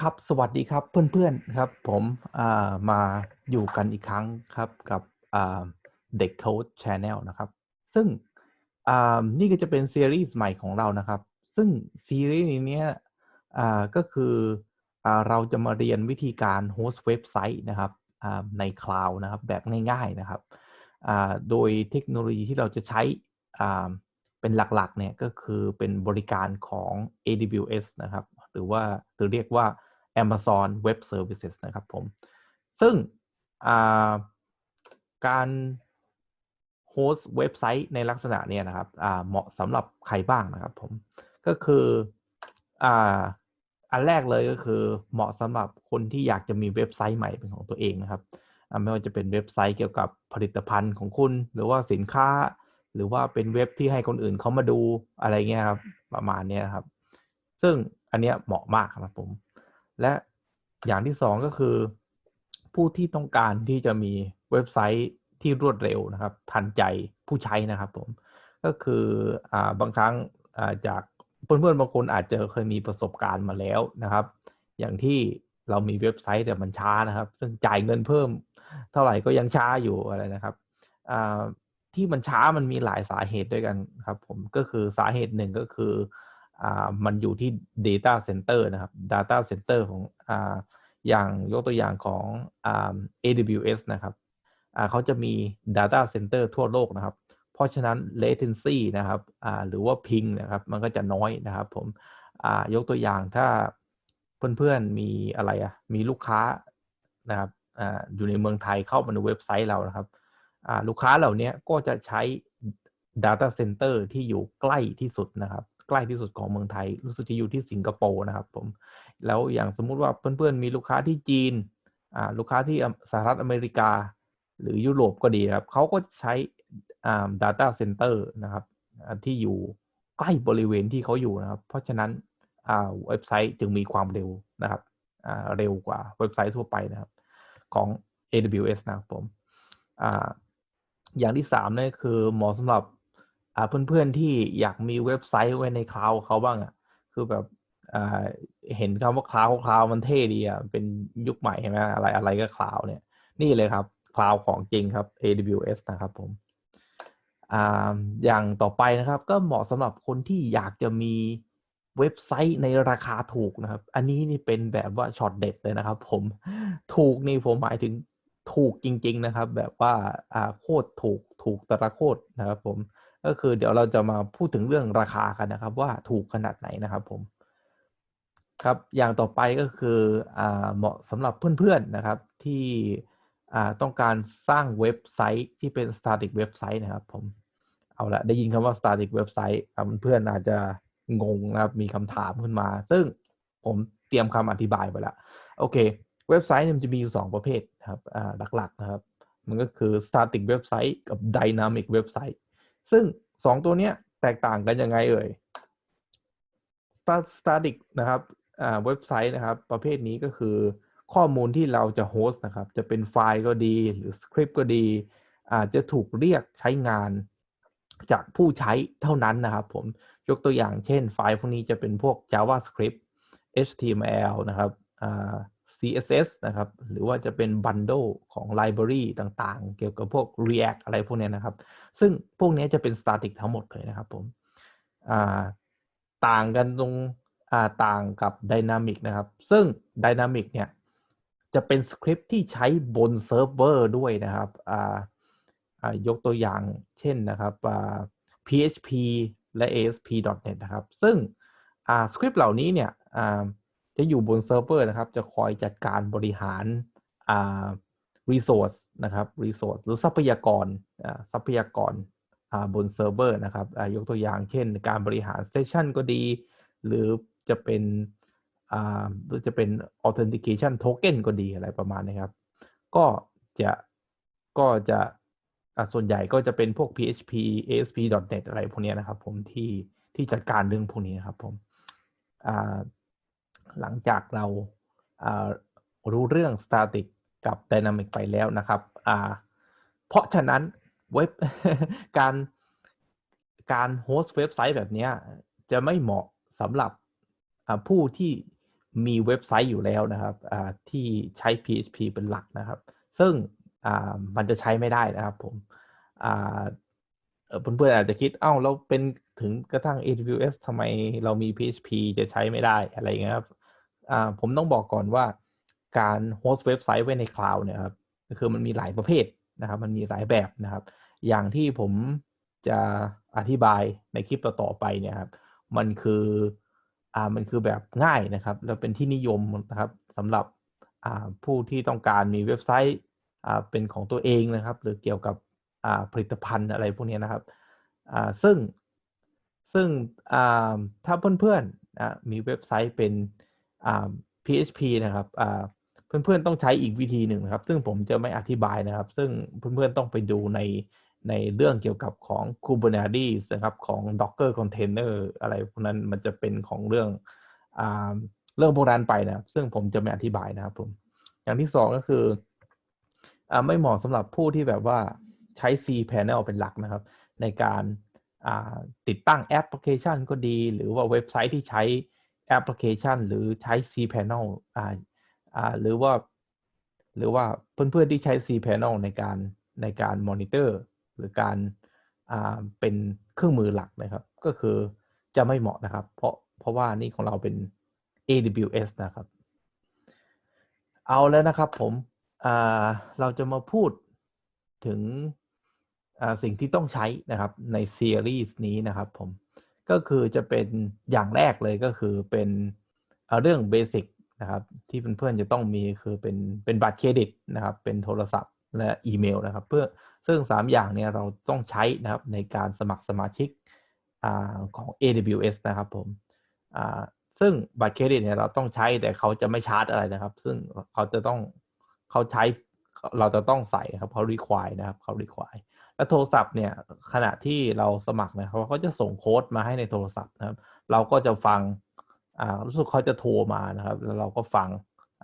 ครับสวัสดีครับเพื่อนๆครับ ผมมาอยู่กันอีกครั้งครับกับเด็กโค้ดชแนลนะครับ ซึ่งนี่ก็จะเป็นซีรีส์ใหม่ของเรานะครับ ซึ่งซีรีส์นี้อ่าก็คืออเราจะมาเรียนวิธีการโฮสต์เว็บไซต์นะครับในคลาวด์นะครับแบบง่ายๆนะครับโดยเทคโนโลยีที่เราจะใช้เป็นหลักๆเนี่ยก็คือเป็นบริการของ AWS นะครับ หรือว่าหรือเรียกว่า Amazon Web Services นะครับผม ซึ่งการโฮสต์เว็บไซต์ในลักษณะเนี้ยนะครับเหมาะสำหรับใครบ้างนะครับผม ก็คืออันแรกเลยก็คือเหมาะสำหรับคนที่อยากจะมีเว็บไซต์ใหม่เป็นของตัวเองนะครับ ไม่ว่าจะเป็นเว็บไซต์เกี่ยวกับผลิตภัณฑ์ของคุณ หรือว่าสินค้า หรือว่าเป็นเว็บที่ให้คนอื่นเขามาดูอะไรเงี้ยครับ ประมาณนี้ครับ ซึ่งอันเนี้ยเหมาะมากครับผม และอย่างที่สองก็คือ ผู้ที่ต้องการที่จะมีเว็บไซต์ที่รวดเร็วนะครับ ทันใจผู้ใช้นะครับผม ก็คืออ่าบางครั้งอ่าจากเพื่อนๆบางคนอาจจะเคยมีประสบการณ์มาแล้วนะครับ อย่างที่เรามีเว็บไซต์แต่มันช้านะครับ ซึ่งจ่ายเงินเพิ่ม เท่าไหร่ก็ยังช้าอยู่อะไรนะครับอ่าที่มันช้ามันมีหลายสาเหตุด้วยกันครับ ผมก็คือสาเหตุหนึ่งก็คือ มันอยู่ที่ Data Center นะครับ Data Center ของออย่างยกตัวอย่างของอ AWS นะครับเขาจะมี Data Center ทั่วโลกนะครับ เพราะฉะนั้น latency นะครับหรือว่า ping นะครับ มันก็จะน้อยนะครับ ผมยกตัวอย่างถ้าเพื่อนๆมีอะไรอะมีลูกค้านะครับออยู่ในเมืองไทยเข้ามาในเว็บไซต์เรานะครับลูกค้าเหล่านี้ก็จะใช้ Data Center ที่อยู่ใกล้ที่สุดนะครับ ใกล้ที่สุดของเมืองไทย รู้สึกจะอยู่ที่สิงคโปร์นะครับผมแล้วอย่างสมมุติว่าเพื่อนๆมีลูกค้าที่จีนอ่าลูกค้าที่สหรัฐอเมริกา หรือยุโรปก็ดีครับเขาก็ใช้อ่า data center นะครับที่อยู่ใกล้บริเวณที่เขาอยู่นะครับ เพราะฉะนั้นอ่าเว็บไซต์จึงมีความเร็วนะครับอ่าเร็วกว่าเว็บไซต์ทั่วไปนะครับ ของ AWS นะครับผมอ่าอย่างที่สามนี่คือเหมาะสำหรับ อ่าเพื่อนๆที่อยากมีเว็บไซต์ไว้ในคลาวเขาบ้างอะ คือแบบอ่าเห็นคำว่าคลาวคลาวมันเท่ดีอะเป็นยุคใหม่ใช่ไหมอะไรอะไรก็คลาวเนี่ย นี่เลยครับคลาวของจริงครับ AWS นะครับผมอ่าอย่างต่อไปนะครับ ก็เหมาะสำหรับคนที่อยากจะมีเว็บไซต์ในราคาถูกนะครับ อันนี้นี่เป็นแบบว่าช็อตเด็ดเลยนะครับ ผมถูกนี่ผมหมายถึงถูกจริง ๆ นะครับ แบบว่าอ่าโคตรถูกถูกตระโคตรนะครับ ผม ก็คือเดี๋ยวเราจะมาพูดถึงเรื่องราคากันนะครับ ว่าถูกขนาดไหนนะครับผมครับอย่างต่อไปก็คืออเหมาะสำหรับเพื่อนๆนะครับที่ต้องการสร้างเว็บไซต์ที่เป็น static เว็บไซต์นะครับผมเอาละได้ยินคำว่า static เว็บไซต์เพื่อนๆอาจจะงงนะครับมีคำถามขึ้นมา ซึ่งผมเตรียมคำอธิบายไปแล้วโอเค เว็บไซต์มันจะมีอยู่สองประเภทครับหลักๆนะครับ มันก็คือ static เว็บไซต์กับ dynamic เว็บไซต์ ซึ่งสองตัวเนี้ยแตกต่างกันยังไงเอ่ย static นะครับเว็บไซต์นะครับ ประเภทนี้ก็คือข้อมูลที่เราจะโฮสต์นะครับ จะเป็นไฟล์ก็ดีหรือสคริปต์ก็ดี อาจจะถูกเรียกใช้งานจากผู้ใช้เท่านั้นนะครับผมยกตัวอย่างเช่นไฟล์พวกนี้จะเป็นพวก JavaScript HTML นะครับ CSS นะครับ หรือว่าจะเป็น bundle ของ library ต่างๆ เกี่ยวกับพวก React อะไรพวกนี้นะครับ ซึ่งพวกนี้จะเป็น static ทั้งหมดเลยนะครับผมต่างกันตรงต่างกับ Dynamic นะครับ ซึ่ง Dynamic เนี่ย จะเป็นสคริปต์ที่ใช้บนเซิร์ฟเวอร์ด้วยนะครับยกตัวอย่างเช่นนะครับ PHP และ ASP.NET นะครับ ซึ่งสคริปต์เหล่านี้เนี่ย จะอยู่บนเซิร์ฟเวอร์นะครับ จะคอยจัดการบริหารอ่า resource นะครับ resource หรือทรัพยากรอ่าทรัพยากรอ่าบนเซิร์ฟเวอร์นะครับอ่ายกตัวอย่างเช่น การบริหารเซสชันก็ดี หรือจะเป็นอ่าหรือจะเป็น authentication token ก็ดีอะไรประมาณนี้ครับ ก็จะก็จะส่วนใหญ่ก็จะเป็นพวก PHP ASP.NET อะไรพวกนี้นะครับผมที่ที่จัดการเรื่องพวกนี้นะครับผมอ่า หลังจากเรารู้เรื่อง static กับ dynamic ไปแล้วนะครับ เพราะฉะนั้นเว็บการการโฮสต์เว็บไซต์แบบนี้จะไม่เหมาะสำหรับผู้ที่มีเว็บไซต์อยู่แล้วนะครับที่ใช้ PHP เป็นหลักนะครับ ซึ่งมันจะใช้ไม่ได้นะครับผมเอ่อเพื่อนๆอาจจะคิด เอ้าเราเป็น ถึงกระทั่ง AWS ทำไมเรามี PHP จะใช้ไม่ได้อะไรอย่างเงี้ยครับอ่าผมต้องบอกก่อนว่าการโฮสต์เว็บไซต์ไว้ในคลาวด์เนี่ยครับคือมันมีหลายประเภทนะครับ มันมีหลายแบบนะครับ อย่างที่ผมจะอธิบายในคลิปต่อๆไปเนี่ยครับ มันคืออ่ามันคือแบบง่ายนะครับ แล้วเป็นที่นิยมนะครับสำหรับอ่าผู้ที่ต้องการมีเว็บไซต์อ่าเป็นของตัวเองนะครับ หรือเกี่ยวกับอ่าผลิตภัณฑ์อะไรพวกนี้นะครับอ่าซึ่ง ซึ่งถ้าเพื่อนๆมีเว็บไซต์เป็น PHP นะครับเพื่อนๆต้องใช้อีกวิธีหนึ่งนะครับ ซึ่งผมจะไม่อธิบายนะครับ ซึ่งเพื่อนๆต้องไปดูในในเรื่องเกี่ยวกับของ Kubernetes นะครับของ Docker Container อะไรพวกนั้นมันจะเป็นของเรื่องอเรื่องโบราณไปนะครับ ซึ่งผมจะไม่อธิบายนะครับผมอย่างที่สองก็คืออไม่เหมาะสำหรับผู้ที่แบบว่าใช้ C panel เป็นหลักนะครับ ในการ ติดตั้งแอปพลิเคชันก็ดี หรือว่าเว็บไซต์ที่ใช้แอปพลิเคชัน หรือใช้ C panel อ่าอ่าหรือว่า หรือว่าเพื่อนๆที่ใช้ C panel ในการในการมอนิเตอร์หรือการอ่าเป็นเครื่องมือหลักนะครับ ก็คือจะไม่เหมาะนะครับ เพราะเพราะว่านี่ของเราเป็น AWS นะครับ เอาแล้วนะครับผมเราจะมาพูดถึง สิ่งที่ต้องใช้นะครับในซีรีส์นี้นะครับผมก็คือจะเป็นอย่างแรกเลยก็คือเป็นเรื่องเบสิกนะครับที่เพื่อนๆจะต้องมีคือเป็นเป็นบัตรเครดิตนะครับ เป็นโทรศัพท์และอีเมลนะครับ เพื่อซึ่ง 3 อย่างเนี่ยเราต้องใช้นะครับในการสมัครสมาชิกอของ AWS นะครับผมซึ่งบัตรเครดิตเนี่ยเราต้องใช้แต่เขาจะไม่ชาร์จอะไรนะครับ ซึ่งเขาจะต้องเขาใช้เราจะต้องใส่ครับเขา require นะครับเขา require แล้วโทรศัพท์เนี่ยขณะที่เราสมัครเนะครับเขาก็จะส่งโค้ดมาให้ในโทรศัพท์นะครับ เราก็จะฟังอ่ารู้สึกเขาจะโทรมานะครับ แล้วเราก็ฟัง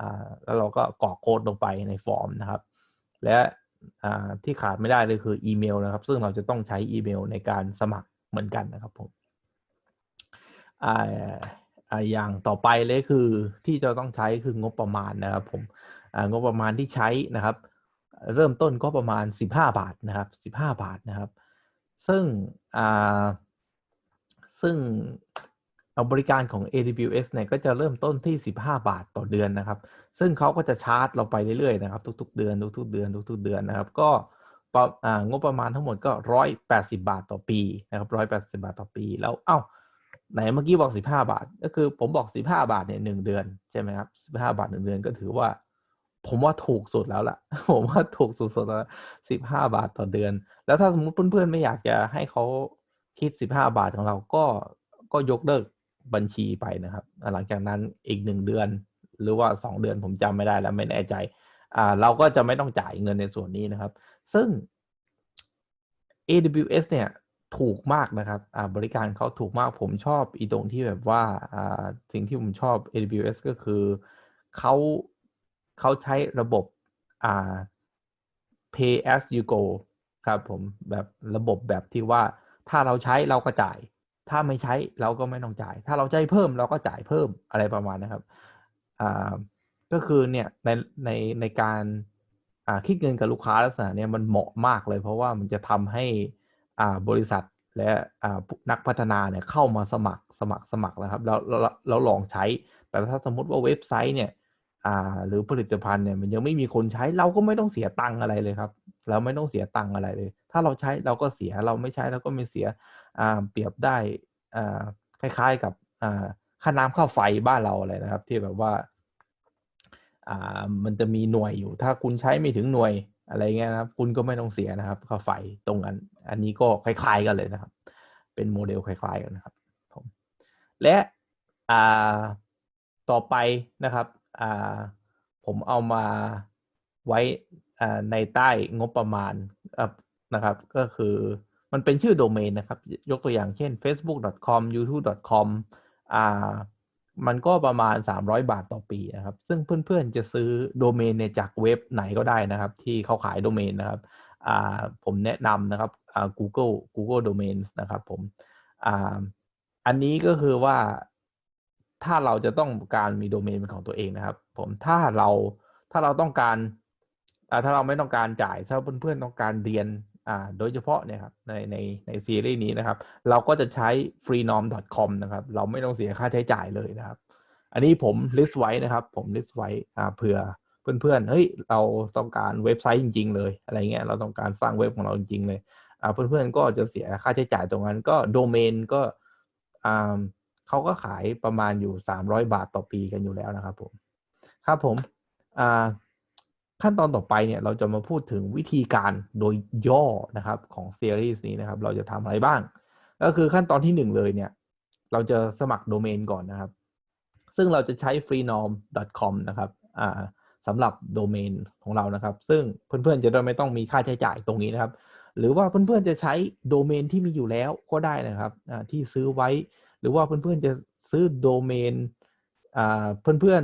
อ่าแล้วเราก็กรอกโค้ดลงไปในฟอร์มนะครับ และอ่าที่ขาดไม่ได้เลยคืออีเมลนะครับ ซึ่งเราจะต้องใช้อีเมลในการสมัครเหมือนกันนะครับผมอ่าอ่าอย่างต่อไปเลยคือที่จะต้องใช้คืองบประมาณนะครับผมอ่างบประมาณที่ใช้นะครับ เริ่มต้นก็ประมาณ 15 บาทนะครับ 15 บาทนะครับ ซึ่งอ่าซึ่งเอาบริการของ AWS เนี่ยก็จะเริ่มต้นที่ 15 บาทต่อเดือนนะครับ ซึ่งเขาก็จะชาร์จเราไปเรื่อยๆนะครับ ทุกๆ เดือนทุกๆเดือนทุกๆเดือนนะครับ ก็ประอ่างบประมาณทั้งหมดก็ 180 บาทต่อปีนะครับ180 บาทต่อปี แล้วเอ้าไหนเมื่อกี้บอก 15 บาท ก็คือผมบอก 15 บาทเนี่ยหนึ่งเดือนใช่ไหมครับ15 บาทหนึ่งเดือนก็ถือว่า ผมว่าถูกสุดแล้วล่ะ ผมว่าถูกสุดๆแล้ว15บาทต่อเดือน แล้วถ้าสมมติเพื่อนๆไม่อยากจะให้เขาคิด15บห้าบาทของเราก็ก็ยกเลิกบัญชีไปนะครับ หลังจากนั้นอีกหนึ่งเดือน หรือว่า2เดือนผมจำไม่ได้แล้วไม่แน่ใจ อ่า เราก็จะไม่ต้องจ่ายเงินในส่วนนี้นะครับ ซึ่ง AWS เนี่ยถูกมากนะครับอ่าบริการเขาถูกมากผมชอบอีตรงที่แบบว่าอ่าสิ่งที่ผมชอบ AWS ก็คือเขา เขาใช้ระบบอ่า pay as you go ครับผมแบบระบบแบบที่ว่าถ้าเราใช้เราก็จ่าย ถ้าไม่ใช้เราก็ไม่ต้องจ่าย ถ้าเราใช้เพิ่มเราก็จ่ายเพิ่มอะไรประมาณนะครับอ่าก็คือเนี่ยในในในการอ่าคิดเงินกับลูกค้าลักษณะเนี้ยมันเหมาะมากเลย เพราะว่ามันจะทำให้อ่าบริษัทและอ่านักพัฒนาเนี่ยเข้ามาสมัครสมัครสมัครนะครับแล้วแล้วแล้วลองใช้ แต่ถ้าสมมุติว่าเว็บไซต์เนี่ย อ่า หรือผลิตภัณฑ์เนี่ยมันยังไม่มีคนใช้เราก็ไม่ต้องเสียตังค์อะไรเลยครับ เราไม่ต้องเสียตังค์อะไรเลย ถ้าเราใช้เราก็เสียเราไม่ใช้เราก็ไม่เสียอ่าเปรียบได้อ่าคล้าย ๆกับอ่าค่าน้ำค่าไฟบ้านเราอะไรนะครับ ที่แบบว่าอ่ามันจะมีหน่วยอยู่ ถ้าคุณใช้ไม่ถึงหน่วยอะไรเงี้ยนะครับ คุณก็ไม่ต้องเสียนะครับค่าไฟตรงอันอันนี้ก็คล้ายๆกันเลยนะครับ เป็นโมเดลคล้ายๆกันนะครับผมและอ่าต่อไปนะครับ ผมเอามาไว้ในใต้งบประมาณนะครับ ก็คือมันเป็นชื่อโดเมนนะครับ ยกตัวอย่างเช่น facebook.com youtube.com อ่ามันก็ประมาณ 300 บาทต่อปีนะครับ ซึ่งเพื่อนๆจะซื้อโดเมนเนี่ยจากเว็บไหนก็ได้นะครับ ที่เขาขายโดเมนนะครับอ่าผมแนะนำนะครับ Google Google Domains นะครับผมอ่าอันนี้ก็คือว่า ถ้าเราจะต้องการมีโดเมนเป็นของตัวเองนะครับ ผมถ้าเราถ้าเราต้องการอ่ถ้าเราไม่ต้องการจ่ายถ้าเพื่อนๆต้องการเรียนอ่าโดยเฉพาะเนี่ยครับในในในซีรีส์นี้นะครับ เราก็จะใช้ freenom.com นะครับ เราไม่ต้องเสียค่าใช้จ่ายเลยนะครับ อันนี้ผม list ไว้นะครับ ผม list ไว้อ่าเผื่อเพื่อนๆเฮ้ยเราต้องการเว็บไซต์จริง ๆ เลยอะไรเงี้ยเราต้องการสร้างเว็บของเราจริงๆเลยอ่าเพื่อนๆก็จะเสียค่าใช้จ่ายตรงนั้นก็โดเมนก็อ่า เขาก็ขายประมาณอยู่ 300 บาทต่อปีกันอยู่แล้วนะครับผม ครับผมขั้นตอนต่อไปเนี่ยเราจะมาพูดถึงวิธีการโดยย่อนะครับของซีรีส์นี้นะครับ เราจะทำอะไรบ้าง ก็คือขั้นตอนที่หนึ่งเลยเนี่ย เราจะสมัครโดเมนก่อนนะครับ ซึ่งเราจะใช้ freenom.com นะครับสำหรับโดเมนของเรานะครับ ซึ่งเพื่อนๆจะได้ไม่ต้องมีค่าใช้จ่ายตรงนี้นะครับ หรือว่าเพื่อนๆจะใช้โดเมนที่มีอยู่แล้วก็ได้นะครับที่ซื้อไว้ หรือว่าเพื่อนๆจะซื้อโดเมนเพื่อน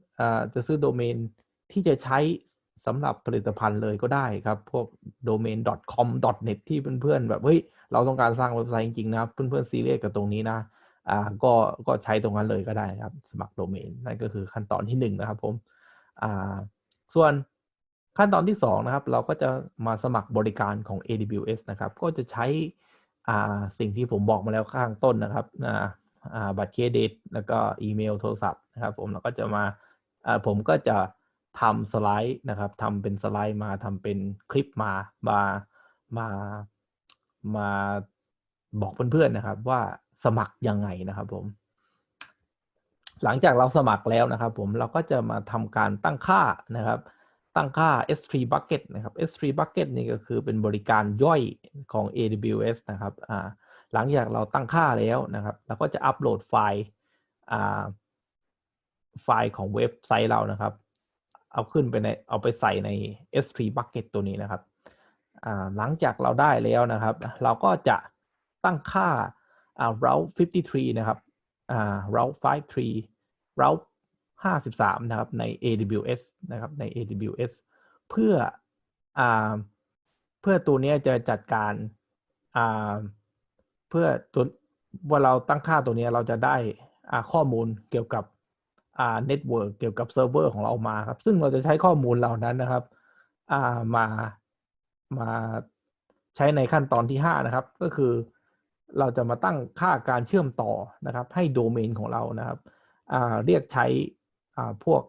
ๆจะซื้อโดเมนที่จะใช้สำหรับผลิตภัณฑ์เลยก็ได้ครับ พวก domain com net ที่เพื่อนๆแบบเฮ้ยเราต้องการสร้างเว็บไซต์จริงๆนะ เพื่อนๆซีเรียสกับตรงนี้นะอ่าก็ก็ใช้ตรงนั้นเลยก็ได้ครับ สมัครโดเมนนั่นก็คือขั้นตอนที่หนึ่งนะครับผมอ่าส่วนขั้นตอนที่สองนะครับ เราก็จะมาสมัครบริการของ AWS นะครับ ก็จะใช้ อ่าสิ่งที่ผมบอกมาแล้วข้างต้นนะครับอ่าอ่าบัตรเครดิต แล้วก็อีเมลโทรศัพท์นะครับผมเราก็จะมาอ่าผมก็จะทำสไลด์นะครับทำเป็นสไลด์มาทำเป็นคลิปมามามามาบอกเพื่อนๆนะครับ ว่าสมัครยังไงนะครับผม หลังจากเราสมัครแล้วนะครับ ผมเราก็จะมาทำการตั้งค่านะครับ ตั้งค่า S3 bucket นะครับ S3 bucket นี่ก็คือเป็นบริการย่อยของ AWS นะครับอ่าหลังจากเราตั้งค่าแล้วนะครับเราก็จะอัปโหลดไฟล์อ่าไฟล์ของเว็บไซต์เรานะครับ เอาขึ้นไปในเอาไปใส่ใน S3 bucket ตัวนี้นะครับอ่าหลังจากเราได้แล้วนะครับ เราก็จะตั้งค่าอ่า route 53 นะครับอ่า route 53 route 53 นะครับใน AWS นะครับใน AWS เพื่ออเพื่อตัวนี้จะจัดการเพื่อตัวว่าเราตั้งค่าตัวนี้เราจะได้ข้อมูลเกี่ยวกับเน็ตเวิร์กเกี่ยวกับเซิร์ฟเวอร์ของเรามาครับ ซึ่งเราจะใช้ข้อมูลเหล่านั้นนะครับมามาใช้ในขั้นตอนที่ 5 นะครับ ก็คือเราจะมาตั้งค่าการเชื่อมต่อนะครับ ให้โดเมนของเรานะครับเรียกใช้ พวก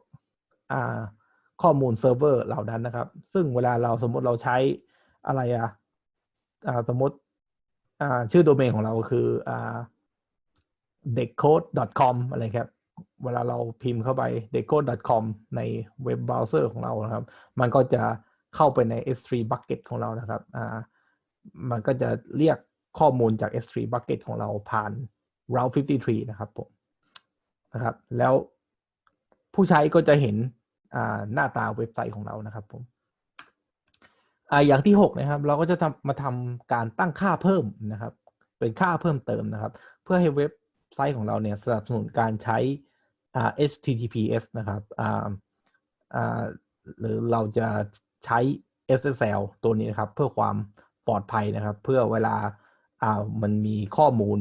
ข้อมูลเซิร์ฟเวอร์เหล่านั้นนะครับ ซึ่งเวลาเราสมมติเราใช้อะไรอะอ่าสมมติชื่อโดเมนของเราคืออ่า decode.com อะไรครับ เวลาเราพิมพ์เข้าไป decode.com ในเว็บเบราว์เซอร์ของเรานะครับ มันก็จะเข้าไปใน S3 bucket ของเรานะครับ มันก็จะเรียกข้อมูลจาก S3 bucket ของเราผ่าน route 53 นะครับผมนะครับ แล้ว ผู้ใช้ก็จะเห็นหน้าตาเว็บไซต์ของเรานะครับผมออย่างที่ 6 นะครับ เราก็จะทำมาทำการตั้งค่าเพิ่มนะครับ เป็นค่าเพิ่มเติมนะครับ เพื่อให้เว็บไซต์ของเราเนี่ยสนับสนุนการใช้ HTTPS นะครับหรือเราจะใช้ SSL ตัวนี้นะครับ เพื่อความปลอดภัยนะครับ เพื่อเวลาามันมีข้อมูล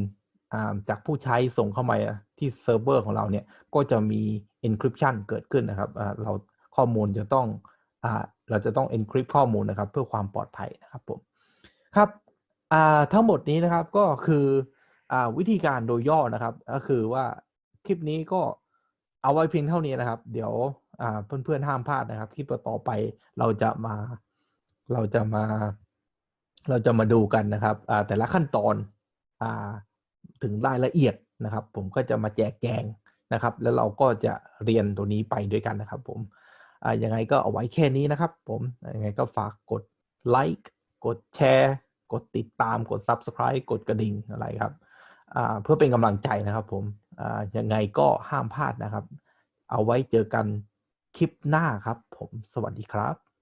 จากผู้ใช้ส่งเข้ามาที่เซิร์ฟเวอร์ของเราเนี่ยก็จะมี encryption เกิดขึ้นนะครับเราข้อมูลจะต้องอเราจะต้อง encrypt ข้อมูลนะครับ เพื่อความปลอดภัยนะครับผมครับทั้งหมดนี้นะครับก็คืออวิธีการโดยย่อนะครับก็คือว่าคลิปนี้ก็เอาไว้เพียงเท่านี้นะครับ เดี๋ยวเพื่อนๆห้ามพลาดนะครับคลิปต่อไปเราจะมาเราจะมา เราจะมาดูกันนะครับแต่ละขั้นตอนอถึงรายละเอียดนะครับ ผมก็จะมาแจกแจง นะครับ แล้วเราก็จะเรียนตัวนี้ไปด้วยกันนะครับ ผมยังไงก็เอาไว้แค่นี้นะครับ ผมยังไงก็ฝากกดไลค์กดแชร์กดติดตามกด Subscribe กดกระดิ่งอะไรครับเพื่อเป็นกำลังใจนะครับผมยังไงก็ห้ามพลาดนะครับ เอาไว้เจอกันคลิปหน้าครับ ผมสวัสดีครับ